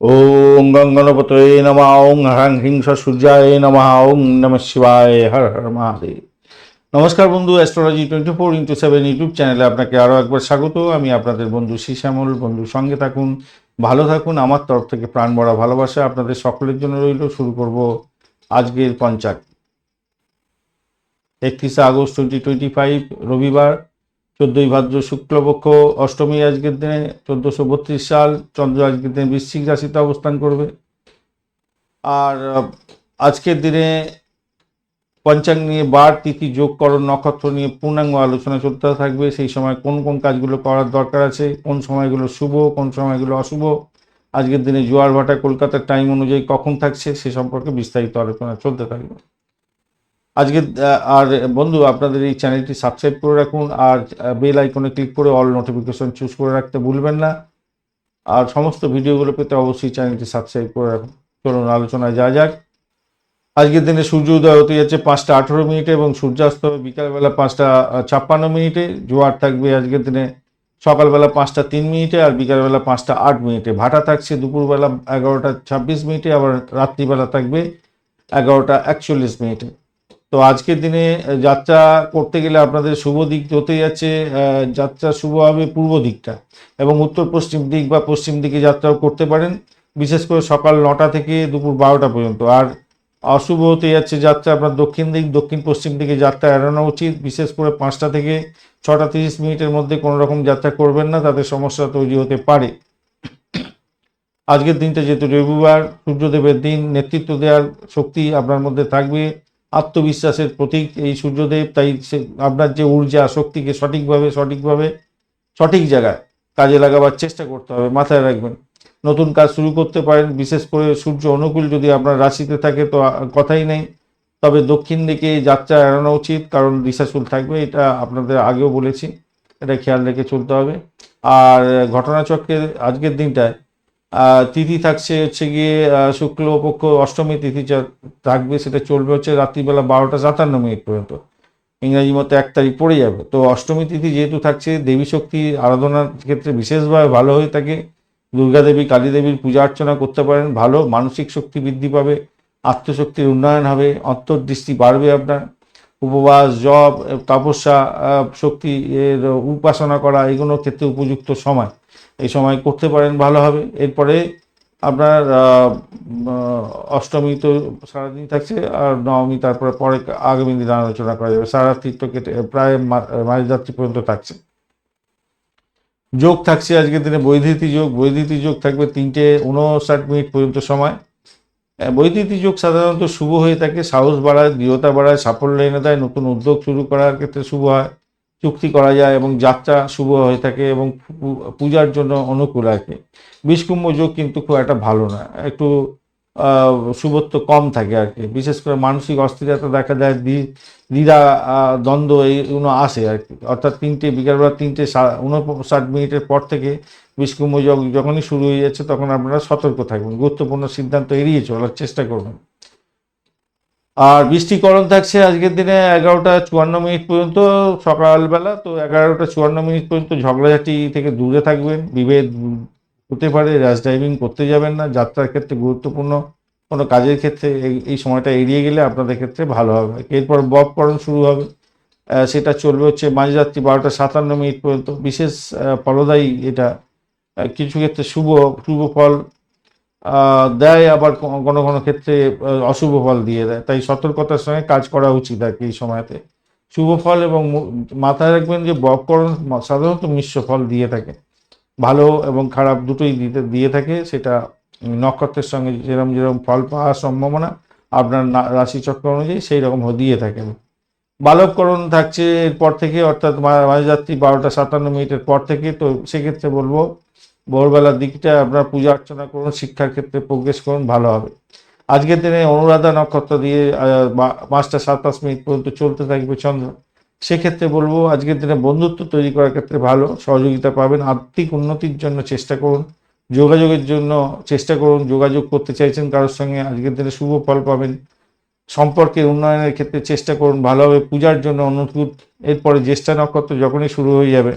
ওং গঙ্গনপতয়ে নম ওং হ্রাং হিংস সূর্যায় নম ওং নম শিবায়, হর হর মহাদেব। নমস্কার বন্ধু astrology twenty four into seven YouTube চ্যানেলে আপনাকে আরও একবার স্বাগত। আমি আপনাদের বন্ধু শ্যামল বন্ধু, সঙ্গে থাকুন, ভালো থাকুন। আমার তরফ থেকে প্রাণ ভরা ভালোবাসা আপনাদের সকলের জন্য রইল। শুরু করব আজকের পঞ্চাক একত্রিশে আগস্ট টোয়েন্টি টোয়েন্টি ফাইভ রবিবার। চোদ্দোই ভাদ্র শুক্লপক্ষ অষ্টমী আজকের দিনে, চোদ্দোশো বত্রিশ সাল, চন্দ্র আজকের দিনে বৃশ্চিক রাশিতে অবস্থান করবে। আর আজকের দিনে পঞ্চাঙ্গ নিয়ে বার তিথি যোগকরণ নক্ষত্র নিয়ে পূর্ণাঙ্গ আলোচনা চলতে থাকবে। সেই সময় কোন কোন কাজগুলো করার দরকার আছে, কোন সময়গুলো শুভ, কোন সময়গুলো অশুভ, আজকের দিনে জোয়ার ভাটা কলকাতার টাইম অনুযায়ী কখন থাকছে, সে সম্পর্কে বিস্তারিত আলোচনা চলতে থাকবে। আজকে আর বন্ধু, আপনাদের এই চ্যানেলটি সাবস্ক্রাইব করে রাখুন আর বেল আইকনে ক্লিক করে অল নোটিফিকেশন চুজ করে রাখতে ভুলবেন না। আর সমস্ত ভিডিওগুলো পেতে অবশ্যই চ্যানেলটি সাবস্ক্রাইব করে রাখুন। চলুন, আলোচনায় যা যাক। আজকের দিনে সূর্য উদয় হতে যাচ্ছে পাঁচটা আঠেরো মিনিটে এবং সূর্যাস্ত হবে বিকালবেলা পাঁচটা ছাপ্পান্ন মিনিটে। জোয়ার থাকবে আজকের দিনে সকালবেলা পাঁচটা তিন মিনিটে আর বিকালবেলা পাঁচটা আট মিনিটে। ভাটা থাকছে দুপুরবেলা এগারোটা ছাব্বিশ মিনিটে, আবার রাত্রিবেলা থাকবে এগারোটা একচল্লিশ মিনিটে। তো আজকের দিনে যাত্রা করতে গেলে আপনাদের শুভ দিক হতে যাচ্ছে যাত্রা শুভ হবে পূর্ব দিকটা এবং উত্তর পশ্চিম দিক বা পশ্চিম দিকে যাত্রাও করতে পারেন, বিশেষ করে সকাল নটা থেকে দুপুর বারোটা পর্যন্ত। আর অশুভ হতে যাচ্ছে যাত্রা আপনার দক্ষিণ দিক, দক্ষিণ পশ্চিম দিকে যাত্রা এড়ানো উচিত, বিশেষ করে পাঁচটা থেকে ছটা তিরিশ মিনিটের মধ্যে কোনো রকম যাত্রা করবেন না, তাতে সমস্যা তৈরি হতে পারে। আজকের দিনটা যেহেতু রবিবার, সূর্যদেবের দিন, নেতৃত্ব দেওয়ার শক্তি আপনার মধ্যে থাকবে আত্মবিশ্বাসের প্রতীক এই সূর্যদেব, তাই সে- আপনার যে ঊর্জা, শক্তিকে সঠিকভাবে সঠিকভাবে, সঠিক জায়গায় কাজে লাগাবার চেষ্টা করতে হবে, মাথায় রাখবেন। নতুন কাজ শুরু করতে পারেন, বিশেষ করে সূর্য অনুকূল যদি আপনার রাশিতে থাকে তো কথাই নেই। তবে দক্ষিণ দিকে যাত্রা এড়ানো উচিত, কারণ দিশাশুল থাকবে, এটা আপনাদের আগেও বলেছি, এটা খেয়াল রেখে চলতে হবে। আর ঘটনাচক্রের আজকের দিনটায় তিথি থাকছে হচ্ছে গিয়ে শুক্লপক্ষ অষ্টমী তিথি যা- থাকবে সেটা চলবে হচ্ছে রাত্রিবেলা বারোটা সাতান্ন মিনিট পর্যন্ত। ইংরাজি মতো এক তারিখ পড়ে যাবে। তো অষ্টমী তিথি যেহেতু থাকছে, দেবী শক্তি আরাধনার ক্ষেত্রে বিশেষভাবে ভালো হয়ে থাকে। দুর্গা দেবী, কালী দেবীর পূজা অর্চনা করতে পারেন, ভালো মানসিক শক্তি বৃদ্ধি পাবে, আত্মশক্তির উন্নয়ন হবে, অন্তর্দৃষ্টি বাড়বে আপনার। উপবাস জব তপস্যা শক্তি, এর উপাসনা করা এগুলোর ক্ষেত্রে উপযুক্ত সময়। এই সময় করতে পারেন, ভালো হবে। এরপরে আপনার অষ্টমী তো সারাদিন থাকছে, আর নবমী তারপরে পরে আগামী দিন আলোচনা করা যাবে। সারা রাত্রি তো কেটে প্রায় মাঝরাত্রি পর্যন্ত থাকছে। যোগ থাকছে আজকের দিনে বৈদ্যুতি যোগ। বৈদ্যুতি যোগ থাকবে তিনটে উনষাট মিনিট পর্যন্ত সময়। বৈদ্যুতি যোগ সাধারণত শুভ হয়ে থাকে, সাহস বাড়ায়, দৃঢ়তা বাড়ায়, সাফল্য এনে দেয়, নতুন উদ্যোগ শুরু করার ক্ষেত্রে শুভ হয়, চুক্তি করা যায় এবং যাত্রা শুভ হয়ে থাকে এবং পূজার জন্য অনুকূল কি। বিষকুম্ভ যোগ কিন্তু খুব একটা ভালো না, একটু শুভত্ব কম থাকে আর কি। বিশেষ করে মানসিক অস্থিরতা দেখা যায় দ্বি- দ্বিধা দ্বন্দ্ব এইগুলো আসে আর কি। অর্থাৎ তিনটে, বিকালবেলা তিনটে উনষাট মিনিটের পর থেকে বিষকুম্ভ যখনই শুরু হয়ে যাচ্ছে, তখন আপনারা সতর্ক থাকবেন। গুরুত্বপূর্ণ সিদ্ধান্ত এড়িয়ে চলার চেষ্টা করবেন আর বৃষ্টিকরণ থাকছে আজকের দিনে এগারোটা চুয়ান্ন মিনিট পর্যন্ত সকালবেলা, তো এগারোটা চুয়ান্ন মিনিট পর্যন্ত ঝগড়াঝাটি থেকে দূরে থাকবেন। বিভেদ হতে পারে র্যাশ ড্রাইভিং করতে যাবেন না। যাত্রার ক্ষেত্রে গুরুত্বপূর্ণ কোনো কাজের ক্ষেত্রে এই- সময়টা এড়িয়ে গেলে আপনাদের ক্ষেত্রে ভালো হবে। এরপর ববকরণ শুরু হবে। সেটা চলবে হচ্ছে মাঝরাত্রি বারোটা সাতান্ন মিনিট পর্যন্ত। বিশেষ ফলদায়ী এটা কিছু ক্ষেত্রে শুভ শুভ ফল দেয়, আবার কোনো কোনো ক্ষেত্রে অশুভ ফল দিয়ে দেয়। তাই সতর্কতার সঙ্গে কাজ করা উচিত আর কি এই সময়তে। শুভ ফল এবং মাথায় রাখবেন যে বকরণ সাধারণত মিশ্র ফল দিয়ে থাকে। ভালো এবং খারাপ দুটোই দিতে, দিয়ে থাকে। সেটা নক্ষত্রের সঙ্গে যেরকম যেরকম ফল পাওয়ার সম্ভাবনা, আপনার রাশিচক্র অনুযায়ী সেই রকম দিয়ে থাকে বালককরণ থাকছে এরপর থেকে, অর্থাৎ মাঝরাত্রি বারোটা সাতান্ন মিনিটের পর থেকে। তো সেক্ষেত্রে বলব ভোরবেলার দিকটা আপনার পূজা অর্চনা করুন, শিক্ষার ক্ষেত্রে প্রোগ্রেস করুন, ভালো হবে। আজকের দিনে অনুরাধা নক্ষত্র দিয়ে পাঁচটা সাতাশ মিনিট পর্যন্ত চলতে থাকবে চন্দ্র। সেক্ষেত্রে বলব আজকের দিনে বন্ধুত্ব তৈরি করার ক্ষেত্রে ভালো, সহযোগিতা পাবেন, আর্থিক উন্নতির জন্য চেষ্টা করুন, যোগাযোগের জন্য চেষ্টা করুন, যোগাযোগ করতে চাইছেন কারোর সঙ্গে, আজকের দিনে শুভ ফল পাবেন। সম্পর্কের উন্নয়নের ক্ষেত্রে চেষ্টা করুন, ভালোভাবে পূজার জন্য অনুকূল এরপরে জ্যেষ্ঠা নক্ষত্র যখনই শুরু হয়ে যাবে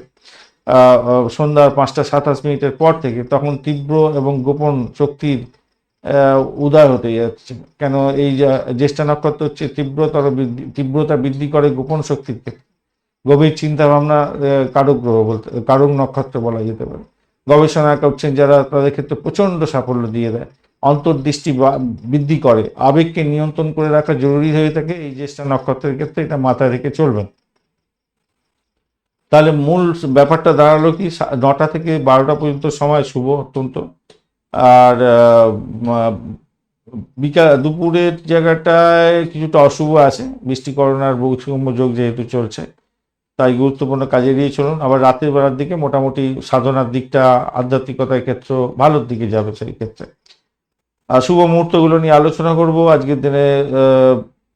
সন্ধ্যা পাঁচটা সাতাশ মিনিটের পর থেকে তখন তীব্র এবং গোপন শক্তির উদয় হতে যাচ্ছে। কেন এই জ্যেষ্ঠা নক্ষত্র হচ্ছে তীব্রতর বৃদ্ধি, তীব্রতা বৃদ্ধি করে গোপন শক্তির ক্ষেত্রে। গভীর চিন্তা ভাবনা কারক গ্রহ বলতে, কারক নক্ষত্র বলা যেতে পারে। গবেষণা করছেন যারা, তাদের ক্ষেত্রে প্রচণ্ড সাফল্য দিয়ে দেয়। অন্তর্দৃষ্টি বৃদ্ধি করে। আবেগকে নিয়ন্ত্রণ করে রাখা জরুরি হয়ে থাকে এই জ্যেষ্ঠা নক্ষত্রের ক্ষেত্রে। এটা মাথায় রেখে চলবেন। তাহলে মূল ব্যাপারটা দাঁড়াল কি? নটা থেকে বারোটা পর্যন্ত সময় শুভ অত্যন্ত। আর বিকাল, দুপুরের জায়গাটায় কিছুটা অশুভ আছে। বৃষ্টিকরণ আর বৌষ্যম্য যোগ যেহেতু চলছে, তাই গুরুত্বপূর্ণ কাজে এড়িয়ে চলুন। আবার রাতের বেলার দিকে মোটামুটি সাধনার দিকটা, আধ্যাত্মিকতার ক্ষেত্র ভালোর দিকে যাবে সেই ক্ষেত্রে। আর শুভ মুহূর্তগুলো নিয়ে আলোচনা করব। আজকের দিনে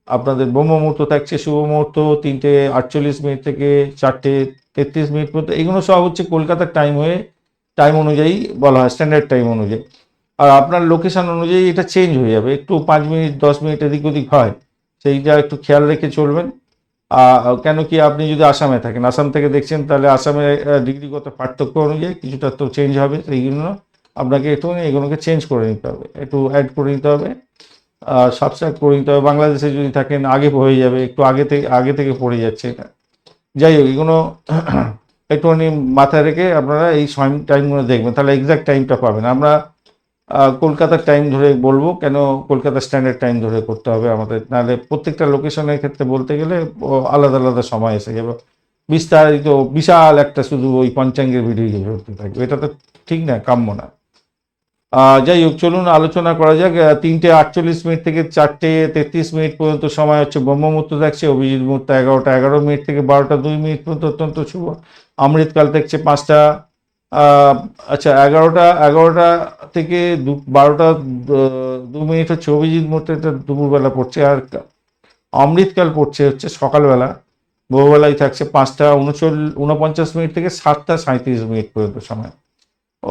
আপনাদের ব্রহ্ম মুহূর্ত থাকছে শুভ মুহূর্ত তিনটে আটচল্লিশ মিনিট থেকে চারটে তেত্রিশ মিনিট পর্যন্ত এগুলো সব হচ্ছে কলকাতার টাইম হয়ে টাইম অনুযায়ী বলা হয় স্ট্যান্ডার্ড টাইম অনুযায়ী। আর আপনার লোকেশন অনুযায়ী এটা চেঞ্জ হয়ে যাবে, একটু পাঁচ মিনিট, দশ মিনিট এদিক ওদিক হয়, সেইটা একটু খেয়াল রেখে চলবেন। কেন কি আপনি যদি আসামে থাকেন, আসাম থেকে দেখছেন, তাহলে আসামে ডিগ্রিগত পার্থক্য অনুযায়ী কিছুটা তো চেঞ্জ হবে সেই জন্য আপনাকে একটু এগুলোকে চেঞ্জ করে নিতে হবে, একটু অ্যাড করে নিতে হবে। সাবস্ক্রাইব করে নিতে হবে, বাংলাদেশে যদি থাকেন, আগে হয়ে যাবে, একটু আগে থেকে আগে থেকে পড়ে যাচ্ছে এটা। যাই হোক এগুলো একটুখানি মাথায় রেখে আপনারা এই সময় টাইমগুলো দেখবেন। তাহলে এক্সাক্ট টাইমটা পাবেন। আমরা কলকাতার টাইম ধরে বলব, কেন কলকাতার স্ট্যান্ডার্ড টাইম ধরে করতে হবে আমাদের? নাহলে প্রত্যেকটা লোকেশনের ক্ষেত্রে বলতে গেলে আলাদা আলাদা সময় এসে যাবে। বিস্তারিত, বিশাল একটা শুধু ওই পঞ্চাঙ্গের ভিডিও থাকবে। এটা তো ঠিক না, কাম্য না। যাই হোক, চলুন আলোচনা করা যাক। তিনটে আটচল্লিশ মিনিট থেকে চারটে তেত্রিশ মিনিট পর্যন্ত সময় হচ্ছে ব্রহ্মমূর্ত থাকছে অভিজিৎ মুহূর্ত এগারোটা, এগারো মিনিট থেকে বারোটা, দুই মিনিট পর্যন্ত অত্যন্ত শুভ। অমৃতকাল থাকছে পাঁচটা আচ্ছা এগারোটা এগারোটা থেকে দু, বারোটা, দু মিনিট হচ্ছে অভিজিৎ মুহূর্তে এটা দুপুরবেলা পড়ছে, আর অমৃতকাল পড়ছে হচ্ছে সকালবেলা। ভোরবেলায় থাকছে পাঁচটা, উনচল্লিশ, উনপঞ্চাশ মিনিট থেকে সাতটা সাঁত্রিশ মিনিট পর্যন্ত সময়।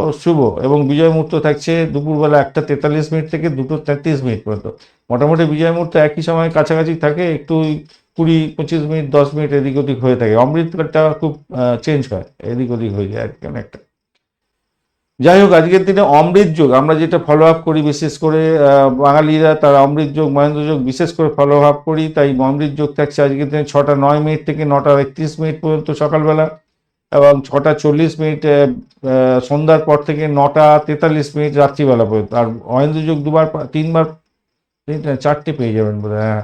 ও, শুভ। এবং বিজয় মুহূর্ত থাকছে দুপুরবেলা একটা তেতাল্লিশ মিনিট থেকে দুটো তেত্রিশ মিনিট পর্যন্ত। মোটামুটি বিজয় মুহূর্ত একই সময় কাছাকাছি থাকে, একটু কুড়ি, পঁচিশ মিনিট, দশ মিনিট এদিক ওদিক হয়ে থাকে। অমৃতকালটা খুব চেঞ্জ হয়, এদিক ওদিক হয়ে যায় আর কি অনেকটা। যাই হোক, আজকের দিনে অমৃত যোগ, আমরা যেটা ফলো আপ করি বিশেষ করে বাঙালিরা তারা অমৃত যোগ, মহেন্দ্র যোগ বিশেষ করে ফলো আপ করি। তাই অমৃত যোগ থাকছে আজকের দিনে ছটা নয় মিনিট থেকে নটা একত্রিশ মিনিট পর্যন্ত সকালবেলা। এবং ছটা চল্লিশ মিনিট সন্ধ্যার পর থেকে নটা তেতাল্লিশ মিনিট রাত্রিবেলা পর্যন্ত। আর মহেন্দ্র যোগ দুবার তিনবার চারটে পেয়ে যাবেন বোধ হ্যাঁ।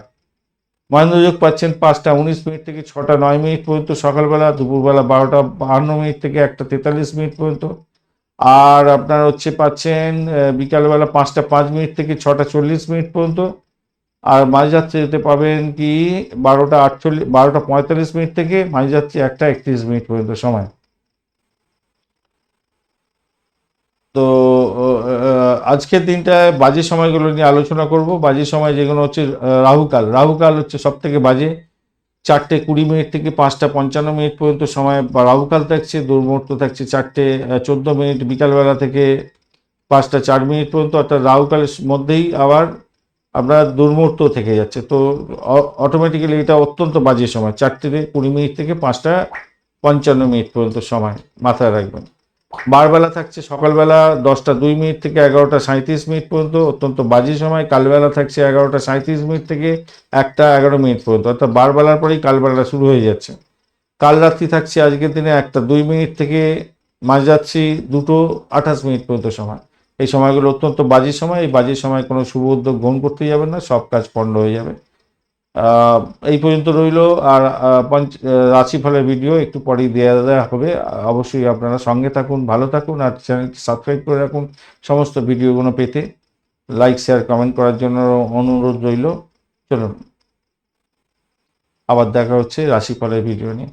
মহেন্দ্র যোগ পাচ্ছেন পাঁচটা, উনিশ মিনিট থেকে ছটা, নয় মিনিট পর্যন্ত সকালবেলা, দুপুরবেলা বারোটা, বাহান্ন মিনিট থেকে একটা তেতাল্লিশ মিনিট পর্যন্ত। আর আপনার হচ্ছে পাচ্ছেন বিকালবেলা পাঁচটা, পাঁচ মিনিট থেকে ছটা, চল্লিশ মিনিট পর্যন্ত। আর মাঝে যাচ্ছে যেতে পাবেন কি বারোটা আটচল্লিশ, বারোটা পঁয়তাল্লিশ মিনিট থেকে মাঝরাত্রি একটা একত্রিশ মিনিট পর্যন্ত সময়। তো আজকের দিনটায় বাজে সময়গুলো নিয়ে আলোচনা করব। বাজে সময় যেগুলো হচ্ছে রাহুকাল। রাহুকাল হচ্ছে সব থেকে বাজে। চারটে কুড়ি মিনিট থেকে পাঁচটা পঞ্চান্ন মিনিট পর্যন্ত সময়। বা রাহুকাল থাকছে, দুর্মুহূর্ত থাকছে চারটে চোদ্দ মিনিট, বিকালবেলা থেকে পাঁচটা চার মিনিট পর্যন্ত। অর্থাৎ রাহুকালের মধ্যেই আবার আপনার দুর্মুহূর্ত থেকে যাচ্ছে। তো অটোমেটিক্যালি এটা অত্যন্ত বাজে সময়। চারটে কুড়ি মিনিট থেকে পাঁচটা পঞ্চান্ন মিনিট পর্যন্ত সময় মাথায় রাখবেন। বারবেলা থাকছে সকালবেলা দশটা দুই মিনিট থেকে এগারোটা সাঁত্রিশ মিনিট পর্যন্ত, অত্যন্ত বাজে সময়। কালবেলা থাকছে এগারোটা সাঁত্রিশ মিনিট থেকে একটা এগারো মিনিট পর্যন্ত। অর্থাৎ বারবেলার পরেই কালবেলা শুরু হয়ে যাচ্ছে। কাল রাত্রি থাকছে আজকের দিনে একটা দুই মিনিট থেকে মাঝরাত্রি দুটো আঠাশ মিনিট পর্যন্ত সময়। এই সময়গুলো অত্যন্ত বাজে সময়, এই বাজে সময় কোনো শুভ উদ্যোগ গ্রহণ করতে যাবেন না, সব কাজ পণ্ড হয়ে যাবে। এই পর্যন্ত রইল, আর পঞ্চ রাশিফলের ভিডিও একটু পরেই দেওয়া দেওয়া হবে। অবশ্যই আপনারা সঙ্গে থাকুন, ভালো থাকুন, আর চ্যানেলটি সাবস্ক্রাইব করে রাখুন সমস্ত ভিডিওগুলো পেতে। লাইক, শেয়ার, কমেন্ট করার জন্য অনুরোধ রইল। চলুন, আবার দেখা হচ্ছে রাশিফলের ভিডিও নিয়ে।